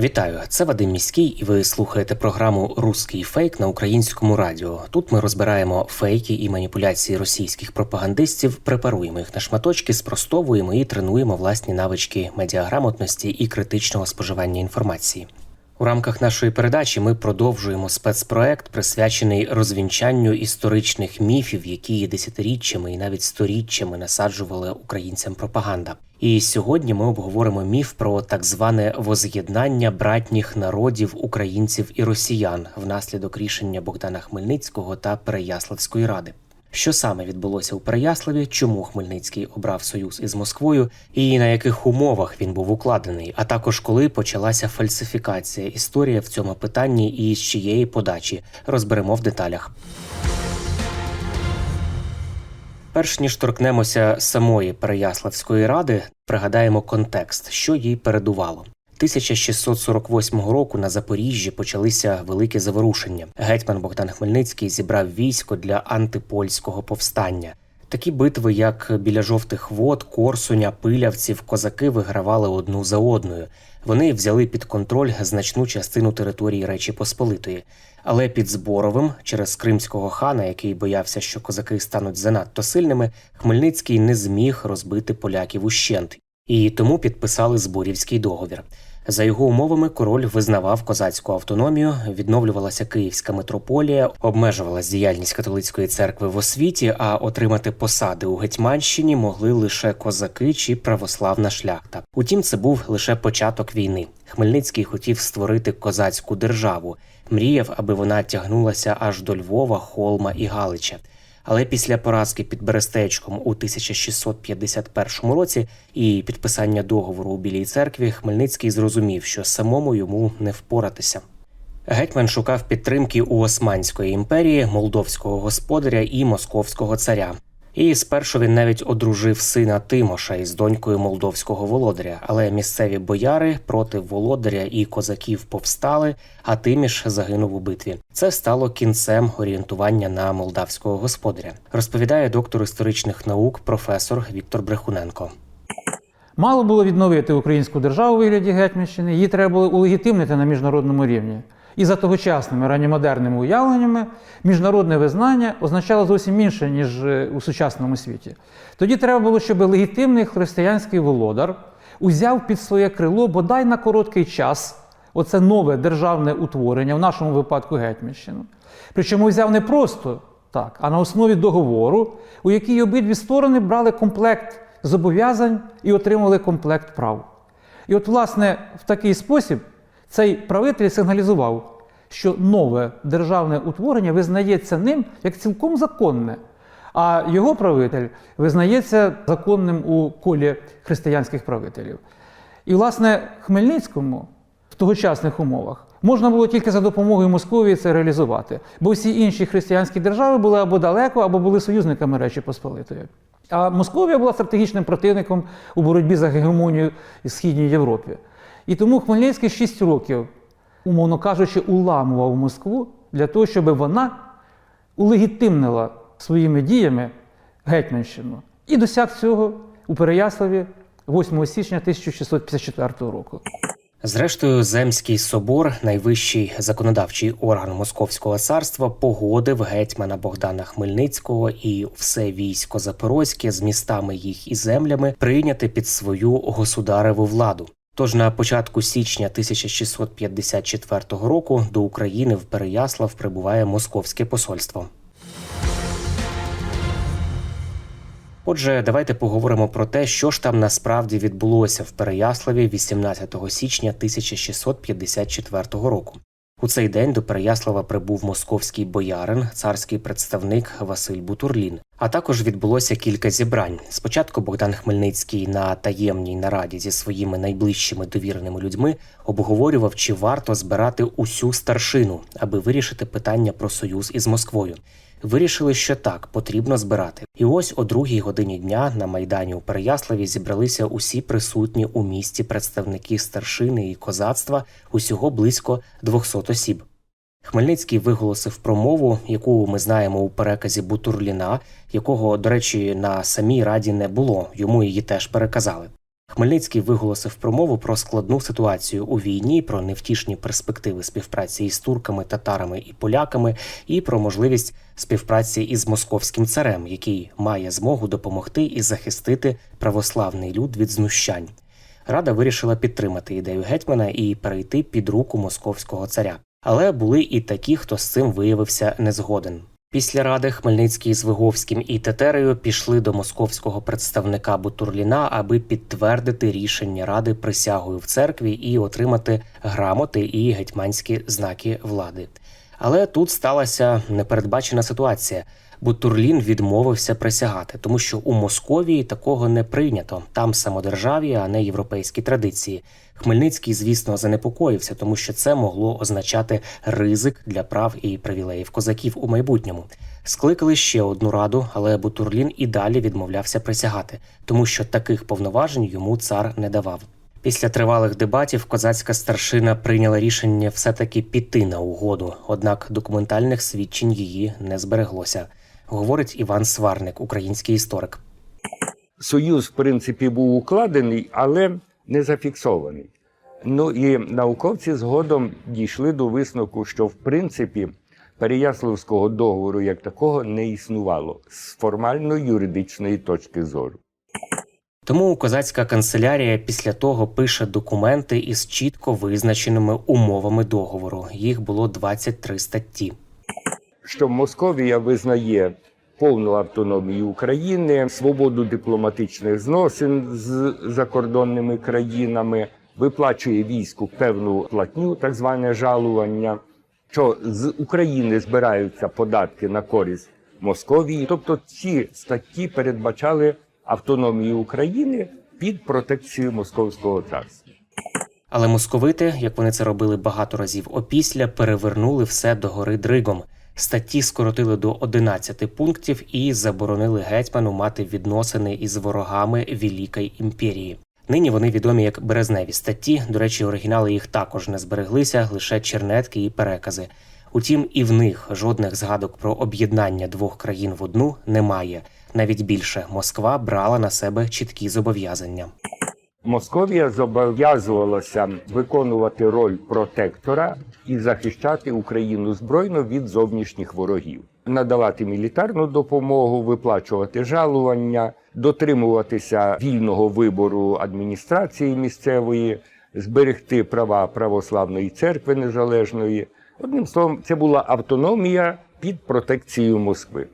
Вітаю, це Вадим Міський, і ви слухаєте програму Руський фейк на українському радіо. Тут ми розбираємо фейки і маніпуляції російських пропагандистів, препаруємо їх на шматочки, спростовуємо і тренуємо власні навички медіаграмотності і критичного споживання інформації. У рамках нашої передачі ми продовжуємо спецпроект, присвячений розвінчанню історичних міфів, які десятиріччями і навіть сторіччями насаджували українцям пропаганда. І сьогодні ми обговоримо міф про так зване воз'єднання братніх народів українців і росіян внаслідок рішення Богдана Хмельницького та Переяславської ради. Що саме відбулося у Переяславі, чому Хмельницький обрав союз із Москвою, і на яких умовах він був укладений, а також коли почалася фальсифікація історії в цьому питанні і з чиєї подачі розберемо в деталях. Перш ніж торкнемося самої Переяславської ради, пригадаємо контекст, що їй передувало. 1648 року на Запоріжжі почалися великі заворушення. Гетьман Богдан Хмельницький зібрав військо для антипольського повстання. Такі битви, як біля жовтих вод, Корсуня, Пилявців, козаки вигравали одну за одною. Вони взяли під контроль значну частину території Речі Посполитої. Але під Зборовим, через кримського хана, який боявся, що козаки стануть занадто сильними, Хмельницький не зміг розбити поляків ущент, і тому підписали Зборівський договір. За його умовами король визнавав козацьку автономію, відновлювалася Київська митрополія, обмежувалась діяльність католицької церкви в освіті, а отримати посади у Гетьманщині могли лише козаки чи православна шляхта. Утім, це був лише початок війни. Хмельницький хотів створити козацьку державу, мріяв, аби вона тягнулася аж до Львова, Холма і Галича. Але після поразки під Берестечком у 1651 році і підписання договору у Білій церкві Хмельницький зрозумів, що самому йому не впоратися. Гетьман шукав підтримки у Османської імперії, молдовського господаря і московського царя. І спершу він навіть одружив сина Тимоша із донькою молдовського володаря, але місцеві бояри проти володаря і козаків повстали, а Тиміш загинув у битві. Це стало кінцем орієнтування на молдавського господаря, розповідає доктор історичних наук професор Віктор Брехуненко. Мало було відновити українську державу у вигляді Гетьманщини, її треба було улегітимнити на міжнародному рівні. І за тогочасними ранньомодерними уявленнями міжнародне визнання означало зовсім інше, ніж е, у сучасному світі. Тоді треба було, щоб легітимний християнський володар узяв під своє крило бодай на короткий час оце нове державне утворення, в нашому випадку Гетьманщину. Причому взяв не просто так, а на основі договору, у якій обидві сторони брали комплект зобов'язань і отримали комплект прав. І от, власне, в такий спосіб цей правитель сигналізував, що нове державне утворення визнається ним як цілком законне, а його правитель визнається законним у колі християнських правителів. І, власне, Хмельницькому в тогочасних умовах можна було тільки за допомогою Московії це реалізувати, бо всі інші християнські держави були або далеко, або були союзниками Речі Посполитої. А Московія була стратегічним противником у боротьбі за гегемонію в Східній Європі. І тому Хмельницький 6 років, умовно кажучи, уламував Москву для того, щоб вона улегітимнила своїми діями Гетьманщину. І досяг цього у Переяславі 8 січня 1654 року. Зрештою, Земський собор, найвищий законодавчий орган Московського царства, погодив гетьмана Богдана Хмельницького і все військо Запорозьке з містами їх і землями прийняти під свою государеву владу. Тож на початку січня 1654 року до України в Переяслав прибуває московське посольство. Отже, давайте поговоримо про те, що ж там насправді відбулося в Переяславі 18 січня 1654 року. У цей день до Переяслава прибув московський боярин, царський представник Василь Бутурлін. А також відбулося кілька зібрань. Спочатку Богдан Хмельницький на таємній нараді зі своїми найближчими довіреними людьми обговорював, чи варто збирати усю старшину, аби вирішити питання про союз із Москвою. Вирішили, що так потрібно збирати. І ось о другій годині дня на майдані у Переяславі зібралися усі присутні у місті представники старшини і козацтва, усього близько 200 осіб. Хмельницький виголосив промову, яку ми знаємо у переказі Бутурліна, якого, до речі, на самій раді не було. Йому її теж переказали. Хмельницький виголосив промову про складну ситуацію у війні, про невтішні перспективи співпраці із турками, татарами і поляками, і про можливість співпраці із московським царем, який має змогу допомогти і захистити православний люд від знущань. Рада вирішила підтримати ідею гетьмана і перейти під руку московського царя. Але були і такі, хто з цим виявився незгоден. Після ради Хмельницький з Виговським і Тетерею пішли до московського представника Бутурліна, аби підтвердити рішення ради присягою в церкві і отримати грамоти і гетьманські знаки влади. Але тут сталася непередбачена ситуація. Бутурлін відмовився присягати, тому що у Московії такого не прийнято. Там самодержав'я, а не європейські традиції. Хмельницький, звісно, занепокоївся, тому що це могло означати ризик для прав і привілеїв козаків у майбутньому. Скликали ще одну раду, але Бутурлін і далі відмовлявся присягати, тому що таких повноважень йому цар не давав. Після тривалих дебатів козацька старшина прийняла рішення все-таки піти на угоду, однак документальних свідчень її не збереглося, говорить Іван Сварник, український історик. Союз, в принципі, був укладений, але не зафіксований. Ну і науковці згодом дійшли до висновку, що в принципі Переяславського договору як такого не існувало з формально-юридичної точки зору. Тому козацька канцелярія після того пише документи із чітко визначеними умовами договору. Їх було 23 статті. Що Московія визнає повну автономію України, свободу дипломатичних зносин з закордонними країнами, виплачує війську певну платню, так зване жалування, що з України збираються податки на користь Московії. Тобто ці статті передбачали автономію України під протекцією Московського царства. Але московити, як вони це робили багато разів опісля, перевернули все догори дригом. Статті скоротили до 11 пунктів і заборонили гетьману мати відносини із ворогами Великої імперії. Нині вони відомі як березневі статті. До речі, оригінали їх також не збереглися, лише чернетки і перекази. Утім, і в них жодних згадок про об'єднання двох країн в одну немає. Навіть більше Москва брала на себе чіткі зобов'язання. Московія зобов'язувалася виконувати роль протектора і захищати Україну збройно від зовнішніх ворогів, надавати мілітарну допомогу, виплачувати жалування, дотримуватися вільного вибору адміністрації місцевої, зберегти права православної церкви незалежної. Одним словом, це була автономія під протекцією Москви.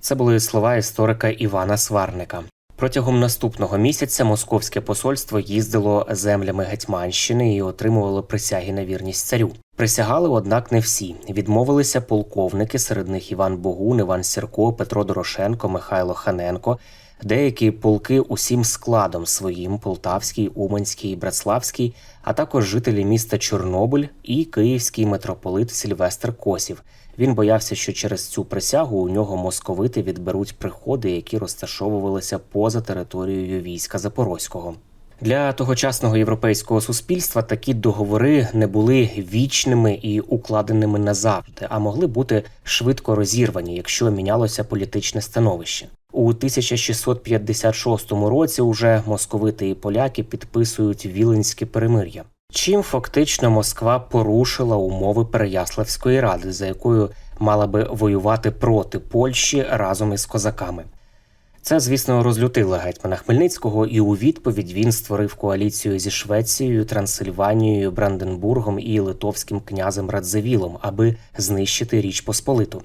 Це були слова історика Івана Сварника. Протягом наступного місяця московське посольство їздило землями Гетьманщини і отримувало присяги на вірність царю. Присягали, однак, не всі. Відмовилися полковники, серед них Іван Богун, Іван Сірко, Петро Дорошенко, Михайло Ханенко. Деякі полки усім складом своїм Полтавський, Уманський, Братславський, а також жителі міста Чорнобиль і київський митрополит Сільвестр Косів. Він боявся, що через цю присягу у нього московити відберуть приходи, які розташовувалися поза територією війська Запорозького. Для тогочасного європейського суспільства такі договори не були вічними і укладеними назавжди, а могли бути швидко розірвані, якщо мінялося політичне становище. У 1656 році уже московити і поляки підписують Віленське перемир'я. Чим фактично Москва порушила умови Переяславської ради, за якою мала би воювати проти Польщі разом із козаками. Це, звісно, розлютило гетьмана Хмельницького, і у відповідь він створив коаліцію зі Швецією, Трансильванією, Бранденбургом і Литовським князем Радзивілом, аби знищити Річ Посполиту.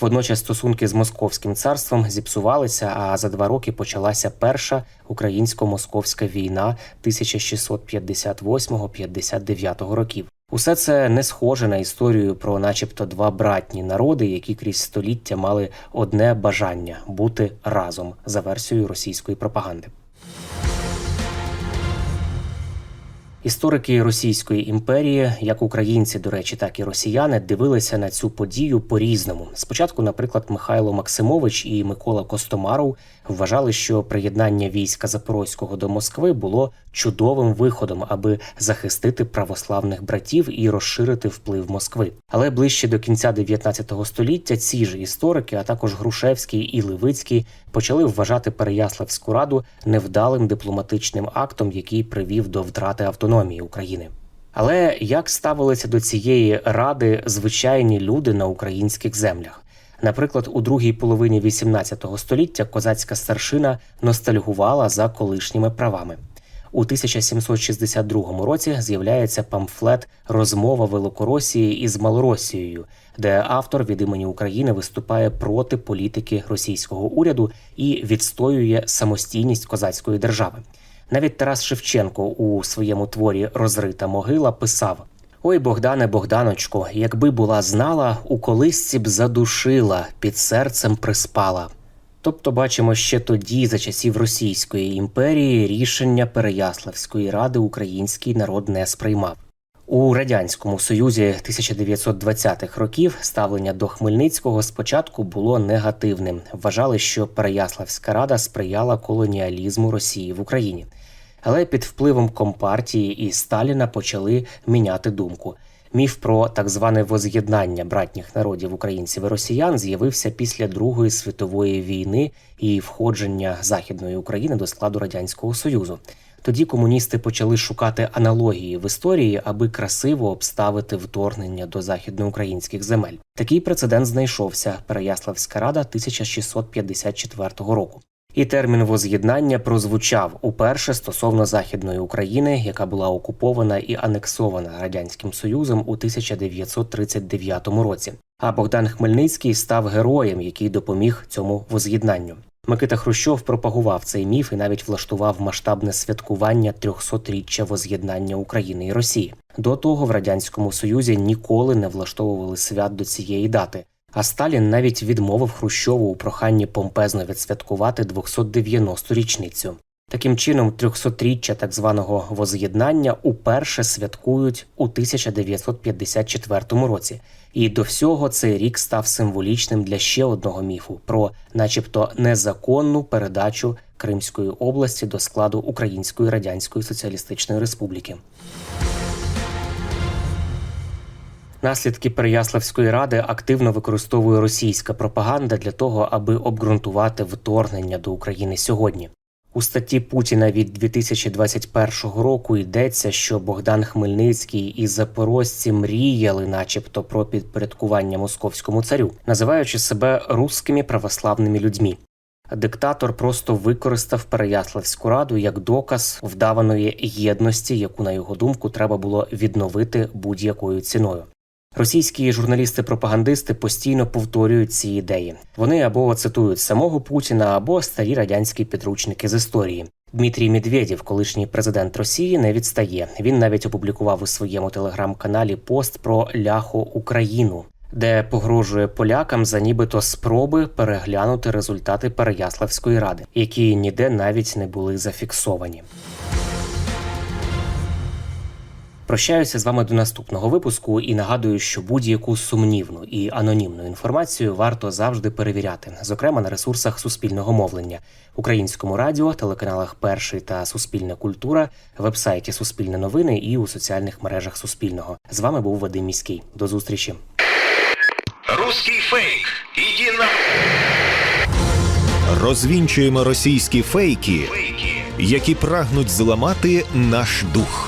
Водночас стосунки з Московським царством зіпсувалися, а за два роки почалася перша українсько-московська війна 1658-59 років. Усе це не схоже на історію про, начебто, два братні народи, які крізь століття мали одне бажання бути разом за версією російської пропаганди. Історики Російської імперії, як українці, до речі, так і росіяни, дивилися на цю подію по-різному. Спочатку, наприклад, Михайло Максимович і Микола Костомаров вважали, що приєднання війська Запорозького до Москви було чудовим виходом, аби захистити православних братів і розширити вплив Москви. Але ближче до кінця 19 століття ці ж історики, а також Грушевський і Левицький, почали вважати Переяславську раду невдалим дипломатичним актом, який привів до втрати автономії України. Але як ставилися до цієї ради звичайні люди на українських землях? Наприклад, у другій половині XVIII століття козацька старшина ностальгувала за колишніми правами. У 1762 році з'являється памфлет Розмова Великоросії із Малоросією, де автор від імені України виступає проти політики російського уряду і відстоює самостійність козацької держави. Навіть Тарас Шевченко у своєму творі Розрита могила писав: Ой, Богдане, Богданочко, якби була знала, у колисці б задушила, під серцем приспала. Тобто, бачимо, ще тоді, за часів Російської імперії, рішення Переяславської ради український народ не сприймав. У радянському союзі 1920-х років ставлення до Хмельницького спочатку було негативним. Вважали, що Переяславська рада сприяла колоніалізму Росії в Україні. Але під впливом компартії і Сталіна почали міняти думку. Міф про так зване воз'єднання братніх народів українців і росіян з'явився після Другої світової війни і входження Західної України до складу радянського союзу. Тоді комуністи почали шукати аналогії в історії, аби красиво обставити вторгнення до західноукраїнських земель. Такий прецедент знайшовся Переяславська рада 1654 року. І термін воз'єднання прозвучав уперше стосовно західної України, яка була окупована і анексована радянським союзом у 1939 році. А Богдан Хмельницький став героєм, який допоміг цьому воз'єднанню. Микита Хрущов пропагував цей міф і навіть влаштував масштабне святкування 300-річчя воз'єднання України і Росії. До того в радянському союзі ніколи не влаштовували свят до цієї дати. А Сталін навіть відмовив Хрущову у проханні помпезно відсвяткувати 290-ту річницю. Таким чином, 300-річчя так званого воз'єднання уперше святкують у 1954 році. І до всього цей рік став символічним для ще одного міфу про, начебто, незаконну передачу Кримської області до складу Української Радянської Соціалістичної Республіки. Наслідки Переяславської ради активно використовує російська пропаганда для того, аби обґрунтувати вторгнення до України сьогодні. У статті Путіна від 2021 року йдеться, що Богдан Хмельницький і запорожці мріяли, начебто, про підпорядкування московському царю, називаючи себе русскими православними людьми. Диктатор просто використав Переяславську раду як доказ вдаваної єдності, яку, на його думку, треба було відновити будь-якою ціною. Російські журналісти-пропагандисти постійно повторюють ці ідеї. Вони або цитують самого Путіна, або старі радянські підручники з історії. Дмитрій Медведєв, колишній президент Росії, не відстає. Він навіть опублікував у своєму телеграм-каналі пост про ляху Україну, де погрожує полякам за нібито спроби переглянути результати Переяславської ради, які ніде навіть не були зафіксовані. Прощаюся з вами до наступного випуску і нагадую, що будь-яку сумнівну і анонімну інформацію варто завжди перевіряти, зокрема на ресурсах суспільного мовлення, українському радіо, телеканалах Перший та Суспільна культура, вебсайті Суспільне новини і у соціальних мережах Суспільного. З вами був Вадим Міський. До зустрічі. Русский фейк. Иди на Розвінчуємо російські фейки, фейки. які прагнуть зламати наш дух.